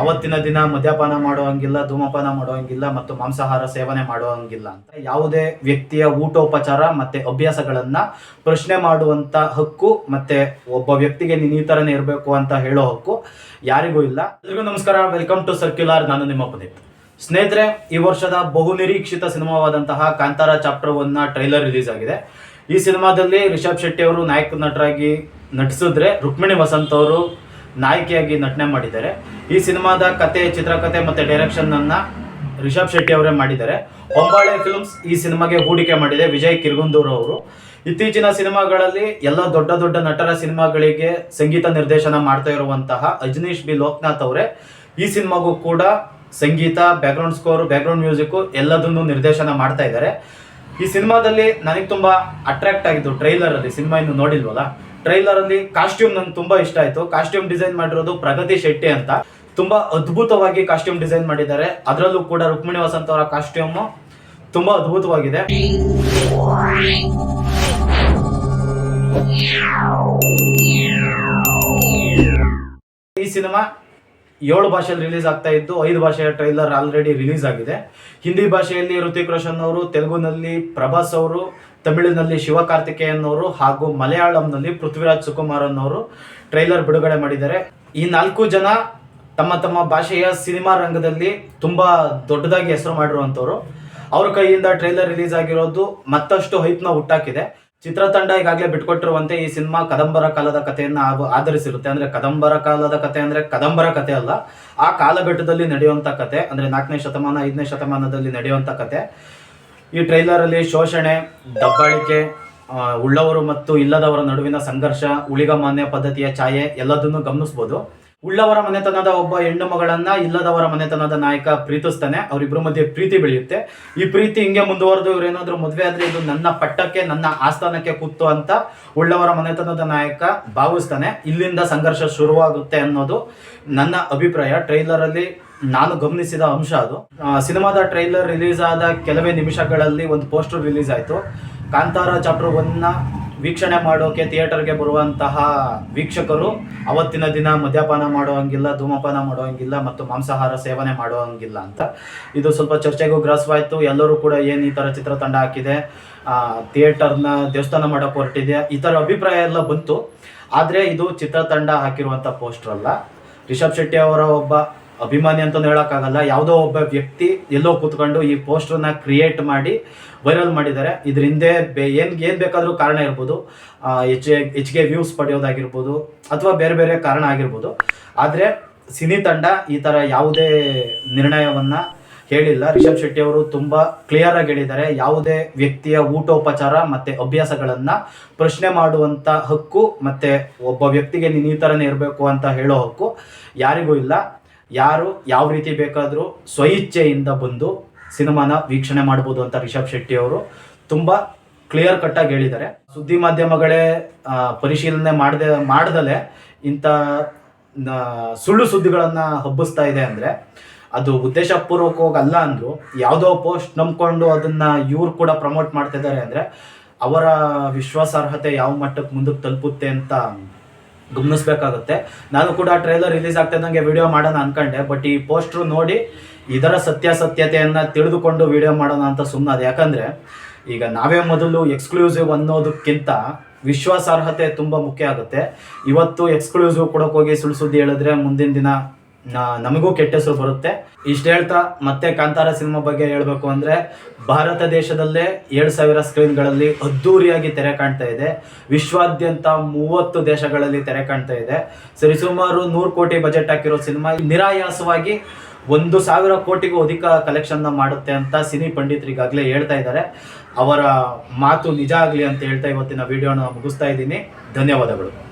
ಅವತ್ತಿನ ದಿನ ಮದ್ಯಪಾನ ಮಾಡುವಂಗಿಲ್ಲ, ಧೂಮಪಾನ ಮಾಡುವಂಗಿಲ್ಲ ಮತ್ತು ಮಾಂಸಾಹಾರ ಸೇವನೆ ಮಾಡುವಂಗಿಲ್ಲ ಅಂತ ಯಾವುದೇ ವ್ಯಕ್ತಿಯ ಊಟೋಪಚಾರ ಮತ್ತೆ ಅಭ್ಯಾಸಗಳನ್ನ ಪ್ರಶ್ನೆ ಮಾಡುವಂತ ಹಕ್ಕು ಮತ್ತೆ ಒಬ್ಬ ವ್ಯಕ್ತಿಗೆ ನೀನು ಈ ತರನೇ ಇರಬೇಕು ಅಂತ ಹೇಳೋ ಹಕ್ಕು ಯಾರಿಗೂ ಇಲ್ಲ. ಎಲ್ರಿಗೂ ನಮಸ್ಕಾರ ವೆಲ್ಕಮ್ ಟು ಸರ್ಕ್ಯುಲರ್ ನಾನು ನಿಮ್ಮ ಪುನೀತ್. ಸ್ನೇಹಿತರೆ, ಈ ವರ್ಷದ ಬಹುನಿರೀಕ್ಷಿತ ಸಿನಿಮಾವಾದಂತಹ ಕಾಂತಾರ ಚಾಪ್ಟರ್ ಒನ್ನ ಟ್ರೈಲರ್ ರಿಲೀಸ್ ಆಗಿದೆ. ಈ ಸಿನಿಮಾದಲ್ಲಿ ರಿಷಬ್ ಶೆಟ್ಟಿ ಅವರು ನಾಯಕ ನಟರಾಗಿ ನಟಿಸಿದ್ರೆ ರುಕ್ಮಿಣಿ ವಸಂತ್ ಅವರು ನಾಯಕಿಯಾಗಿ ನಟನೆ ಮಾಡಿದ್ದಾರೆ. ಈ ಸಿನಿಮಾದ ಕತೆ ಚಿತ್ರಕಥೆ ಮತ್ತೆ ಡೈರೆಕ್ಷನ್ ಅನ್ನ ರಿಷಬ್ ಶೆಟ್ಟಿ ಅವರೇ ಮಾಡಿದ್ದಾರೆ. ಹೊಂಬಾಳೆ ಫಿಲ್ಮ್ಸ್ ಈ ಸಿನಿಮಾಗೆ ಹೂಡಿಕೆ ಮಾಡಿದೆ ವಿಜಯ್ ಕಿರ್ಗುಂದೂರ್ ಅವರು. ಇತ್ತೀಚಿನ ಸಿನಿಮಾಗಳಲ್ಲಿ ಎಲ್ಲ ದೊಡ್ಡ ದೊಡ್ಡ ನಟರ ಸಿನಿಮಾಗಳಿಗೆ ಸಂಗೀತ ನಿರ್ದೇಶನ ಮಾಡ್ತಾ ಇರುವಂತಹ ಅಜನೀಶ್ ಬಿ ಲೋಕನಾಥ್ ಅವರೇ ಈ ಸಿನಿಮಾಗೂ ಕೂಡ ಸಂಗೀತ ಬ್ಯಾಕ್ಗ್ರೌಂಡ್ ಸ್ಕೋರ್ ಬ್ಯಾಕ್ಗ್ರೌಂಡ್ ಮ್ಯೂಸಿಕ್ ಎಲ್ಲದನ್ನು ನಿರ್ದೇಶನ ಮಾಡ್ತಾ ಇದ್ದಾರೆ. ಈ ಸಿನಿಮಾದಲ್ಲಿ ನನಗೆ ತುಂಬಾ ಅಟ್ರಾಕ್ಟ್ ಆಗಿದ್ದು ಟ್ರೈಲರ್ ಅಲ್ಲಿ, ಸಿನಿಮಾ ಇನ್ನು ನೋಡಿಲ್ವಲ್ಲ? ಟ್ರೈಲರ್ ಅಲ್ಲಿ ಕಾಸ್ಟ್ಯೂಮ್ ನಂಗೆ ತುಂಬಾ ಇಷ್ಟ ಆಯ್ತು. ಕಾಸ್ಟ್ಯೂಮ್ ಡಿಸೈನ್ ಮಾಡಿರೋದು ಪ್ರಗತಿ ಶೆಟ್ಟಿ ಅಂತ. ತುಂಬಾ ಅದ್ಭುತವಾಗಿ ಕಾಸ್ಟ್ಯೂಮ್ ಡಿಸೈನ್ ಮಾಡಿದ್ದಾರೆ. ಅದರಲ್ಲೂ ಕೂಡ ರುಕ್ಮಿಣಿ ವಸಂತ ಅವರ ಕಾಸ್ಟ್ಯೂಮ್ ತುಂಬಾ ಅದ್ಭುತವಾಗಿದೆ. ಈ ಸಿನಿಮಾ ಏಳು ಭಾಷೆಯಲ್ಲಿ ರಿಲೀಸ್ ಆಗ್ತಾ ಇದ್ದು, ಐದು ಭಾಷೆಯ ಟ್ರೈಲರ್ ಆಲ್ರೆಡಿ ರಿಲೀಸ್ ಆಗಿದೆ. ಹಿಂದಿ ಭಾಷೆಯಲ್ಲಿ ಋತಿಕ್ ರೋಷನ್ ಅವರು, ತೆಲುಗುನಲ್ಲಿ ಪ್ರಭಾಸ್ ಅವರು, ತಮಿಳಿನಲ್ಲಿ ಶಿವಕಾರ್ತಿಕೇಯನ್ ಅವರು ಹಾಗೂ ಮಲಯಾಳಂನಲ್ಲಿ ಪೃಥ್ವಿರಾಜ್ ಸುಕುಮಾರನ್ ಅವರು ಟ್ರೈಲರ್ ಬಿಡುಗಡೆ ಮಾಡಿದ್ದಾರೆ. ಈ ನಾಲ್ಕು ಜನ ತಮ್ಮ ತಮ್ಮ ಭಾಷೆಯ ಸಿನಿಮಾ ರಂಗದಲ್ಲಿ ತುಂಬಾ ದೊಡ್ಡದಾಗಿ ಹೆಸರು ಮಾಡಿರುವಂತವ್ರು ಅವ್ರ ಕೈಯಿಂದ ಟ್ರೈಲರ್ ರಿಲೀಸ್ ಆಗಿರೋದು ಮತ್ತಷ್ಟು ಹೈಪ್ನ ಹುಟ್ಟಾಕಿದೆ. ಚಿತ್ರತಂಡ ಈಗಾಗಲೇ ಬಿಟ್ಕೊಟ್ಟಿರುವಂತೆ ಈ ಸಿನಿಮಾ ಕದಂಬರ ಕಾಲದ ಕಥೆಯನ್ನ ಆಧರಿಸಿರುತ್ತೆ. ಅಂದ್ರೆ ಕದಂಬರ ಕಾಲದ ಕಥೆ ಅಂದ್ರೆ ಕದಂಬರ ಕಥೆ ಅಲ್ಲ, ಆ ಕಾಲಘಟ್ಟದಲ್ಲಿ ನಡೆಯುವಂತ ಕತೆ ಅಂದ್ರೆ ನಾಲ್ಕನೇ ಶತಮಾನ, ಐದನೇ ಶತಮಾನದಲ್ಲಿ ನಡೆಯುವಂತ ಕತೆ ಈ ಟ್ರೈಲರ್ ಅಲ್ಲಿ ಶೋಷಣೆ, ದಬ್ಬಾಳಿಕೆ ಉಳ್ಳವರು ಮತ್ತು ಇಲ್ಲದವರ ನಡುವಿನ ಸಂಘರ್ಷ ಉಳಿಗಮಾನ್ಯ ಪದ್ಧತಿಯ ಛಾಯೆ ಎಲ್ಲದನ್ನು ಗಮನಿಸಬಹುದು ಉಳ್ಳವರ ಮನೆತನದ ಒಬ್ಬ ಹೆಣ್ಣು ಮಗಳನ್ನ ಇಲ್ಲದವರ ಮನೆತನದ ನಾಯಕ ಪ್ರೀತಿಸ್ತಾನೆ. ಅವರಿಬ್ಬರ ಮಧ್ಯೆ ಪ್ರೀತಿ ಬೆಳೆಯುತ್ತೆ. ಈ ಪ್ರೀತಿ ಹಿಂಗೆ ಮುಂದುವರೆದು ಇವರೇನಾದ್ರೂ ಮದುವೆ ಆದ್ರೆ ಇದು ನನ್ನ ಪಟ್ಟಕ್ಕೆ, ನನ್ನ ಆಸ್ಥಾನಕ್ಕೆ ಕೂತು ಅಂತ ಉಳ್ಳವರ ಮನೆತನದ ನಾಯಕ ಭಾವಿಸ್ತಾನೆ. ಇಲ್ಲಿಂದ ಸಂಘರ್ಷ ಶುರುವಾಗುತ್ತೆ ಅನ್ನೋದು ನನ್ನ ಅಭಿಪ್ರಾಯ. ಟ್ರೈಲರ್ ಅಲ್ಲಿ ನಾನು ಗಮನಿಸಿದ ಅಂಶ ಅದು. ಸಿನಿಮಾದ ಟ್ರೈಲರ್ ರಿಲೀಸ್ ಆದ ಕೆಲವೇ ನಿಮಿಷಗಳಲ್ಲಿ ಒಂದು ಪೋಸ್ಟರ್ ರಿಲೀಸ್ ಆಯಿತು. ಕಾಂತಾರ ಚಾಪ್ಟರ್ ಒನ್ನ ವೀಕ್ಷಣೆ ಮಾಡೋಕೆ, ಥಿಯೇಟರ್ಗೆ ಬರುವಂತಹ ವೀಕ್ಷಕರು ಅವತ್ತಿನ ದಿನ ಮದ್ಯಪಾನ ಮಾಡುವಂಗಿಲ್ಲ, ಧೂಮಪಾನ ಮಾಡುವಂಗಿಲ್ಲ ಮತ್ತು ಮಾಂಸಾಹಾರ ಸೇವನೆ ಮಾಡುವಂಗಿಲ್ಲ ಅಂತ. ಇದು ಸ್ವಲ್ಪ ಚರ್ಚೆಗೂ ಗ್ರಾಸವಾಯಿತು. ಎಲ್ಲರೂ ಕೂಡ ಏನು ಈ ಥರ ಚಿತ್ರತಂಡ ಹಾಕಿದೆ ಥಿಯೇಟರ್ನ ದೇವಸ್ಥಾನ ಮಾಡೋಕೆ ಹೊರಟಿದೆ. ಈ ಥರ ಅಭಿಪ್ರಾಯ ಎಲ್ಲ ಬಂತು. ಆದರೆ ಇದು ಚಿತ್ರತಂಡ ಹಾಕಿರುವಂಥ ಪೋಸ್ಟರ್ ಅಲ್ಲ. ರಿಷಬ್ ಶೆಟ್ಟಿ ಅವರ ಒಬ್ಬ ಅಭಿಮಾನಿ ಅಂತಲೂ ಹೇಳೋಕ್ಕಾಗಲ್ಲ, ಯಾವುದೋ ಒಬ್ಬ ವ್ಯಕ್ತಿ ಎಲ್ಲೋ ಕೂತ್ಕೊಂಡು ಈ ಪೋಸ್ಟರ್ನ ಕ್ರಿಯೇಟ್ ಮಾಡಿ ವೈರಲ್ ಮಾಡಿದ್ದಾರೆ. ಇದ್ರ ಹಿಂದೆ ಬೇ ಏನು ಏನು ಬೇಕಾದರೂ ಕಾರಣ ಇರ್ಬೋದು ಹೆಚ್ಚು ಹೆಚ್ಚಿಗೆ ವ್ಯೂಸ್ ಪಡೆಯೋದಾಗಿರ್ಬೋದು, ಅಥವಾ ಬೇರೆ ಬೇರೆ ಕಾರಣ ಆಗಿರ್ಬೋದು. ಆದರೆ ಸಿನಿ ತಂಡ ಈ ಥರ ಯಾವುದೇ ನಿರ್ಣಯವನ್ನ ಹೇಳಿಲ್ಲ. ರಿಷಬ್ ಶೆಟ್ಟಿ ಅವರು ತುಂಬಾ ಕ್ಲಿಯರ್ ಆಗಿ ಹೇಳಿದ್ದಾರೆ, ಯಾವುದೇ ವ್ಯಕ್ತಿಯ ಊಟೋಪಚಾರ ಮತ್ತೆ ಅಭ್ಯಾಸಗಳನ್ನ ಪ್ರಶ್ನೆ ಮಾಡುವಂತ ಹಕ್ಕು ಮತ್ತೆ ಒಬ್ಬ ವ್ಯಕ್ತಿಗೆ ನೀನು ಈ ತರನೇ ಇರಬೇಕು ಅಂತ ಹೇಳೋ ಹಕ್ಕು ಯಾರಿಗೂ ಇಲ್ಲ. ಯಾರು ಯಾವ ರೀತಿ ಬೇಕಾದರೂ ಸ್ವಇಚ್ಛೆಯಿಂದ ಬಂದು ಸಿನಿಮಾನ ವೀಕ್ಷಣೆ ಮಾಡ್ಬೋದು ಅಂತ ರಿಷಬ್ ಶೆಟ್ಟಿ ಅವರು ತುಂಬ ಕ್ಲಿಯರ್ ಕಟ್ಟಾಗಿ ಹೇಳಿದ್ದಾರೆ. ಸುದ್ದಿ ಮಾಧ್ಯಮಗಳೇ ಪರಿಶೀಲನೆ ಮಾಡದೆ, ಮಾಡ್ದಲೇ ಇಂಥ ಸುಳ್ಳು ಸುದ್ದಿಗಳನ್ನು ಹಬ್ಬಿಸ್ತಾ ಇದೆ ಅಂದರೆ ಅದು ಉದ್ದೇಶಪೂರ್ವಕವಾಗಿ ಅಲ್ಲ ಅಂದರು ಯಾವುದೋ ಪೋಸ್ಟ್ ನಂಬ್ಕೊಂಡು ಅದನ್ನು ಇವ್ರು ಕೂಡ ಪ್ರಮೋಟ್ ಮಾಡ್ತಿದ್ದಾರೆ ಅಂದ್ರೆ ಅವರ ವಿಶ್ವಾಸಾರ್ಹತೆ ಯಾವ ಮಟ್ಟಕ್ಕೆ ಮುಂದಕ್ಕೆ ತಲುಪುತ್ತೆ ಅಂತ ಗಮನಿಸ್ಬೇಕಾಗುತ್ತೆ. ನಾನು ಕೂಡ ಟ್ರೈಲರ್ ರಿಲೀಸ್ ಆಗ್ತಾ ಇದ್ದಂಗೆ ವಿಡಿಯೋ ಮಾಡೋಣ ಅನ್ಕೊಂಡೆ ಬಟ್ ಈ ಪೋಸ್ಟ್ರು ನೋಡಿ ಇದರ ಸತ್ಯಾಸತ್ಯತೆಯನ್ನು ತಿಳಿದುಕೊಂಡು ವಿಡಿಯೋ ಮಾಡೋಣ ಅಂತ ಸುಮ್ಮನೆ ಯಾಕಂದ್ರೆ ಈಗ ನಾವೇ ಮೊದಲು ಎಕ್ಸ್ಕ್ಲೂಸಿವ್ ಅನ್ನೋದಕ್ಕಿಂತ ವಿಶ್ವಾಸಾರ್ಹತೆ ತುಂಬಾ ಮುಖ್ಯ ಆಗುತ್ತೆ. ಇವತ್ತು ಎಕ್ಸ್ಕ್ಲೂಸಿವ್ ಕೊಡೋಕೆ ಹೋಗಿ ಸುಳ್ಳು ಸುದ್ದಿ ಹೇಳಿದ್ರೆ ಮುಂದಿನ ದಿನ ನಮಗೂ ಕೆಟ್ಟ ಹೆಸರು ಬರುತ್ತೆ. ಇಷ್ಟು ಹೇಳ್ತಾ ಮತ್ತೆ ಕಾಂತಾರ ಸಿನಿಮಾ ಬಗ್ಗೆ ಹೇಳಬೇಕು ಅಂದ್ರೆ, ಭಾರತ ದೇಶದಲ್ಲೇ ಏಳು ಸಾವಿರ ಸ್ಕ್ರೀನ್ಗಳಲ್ಲಿ ಅದ್ದೂರಿಯಾಗಿ ತೆರೆ ಕಾಣ್ತಾ ಇದೆ. ವಿಶ್ವಾದ್ಯಂತ ಮೂವತ್ತು ದೇಶಗಳಲ್ಲಿ ತೆರೆ ಕಾಣ್ತಾ ಇದೆ. ಸರಿಸುಮಾರು ನೂರು ಕೋಟಿ ಬಜೆಟ್ ಹಾಕಿರೋ ಸಿನಿಮಾ ನಿರಾಯಾಸವಾಗಿ ಒಂದು ಸಾವಿರ ಕೋಟಿಗೂ ಅಧಿಕ ಕಲೆಕ್ಷನ್ ಮಾಡುತ್ತೆ ಅಂತ ಸಿನಿ ಪಂಡಿತರಿಗಾಗಲೇ ಹೇಳ್ತಾ ಇದ್ದಾರೆ. ಅವರ ಮಾತು ನಿಜ ಆಗಲಿ ಅಂತ ಹೇಳ್ತಾ ಇವತ್ತಿನ ವಿಡಿಯೋನ ಮುಗಿಸ್ತಾ ಇದ್ದೀನಿ. ಧನ್ಯವಾದಗಳು.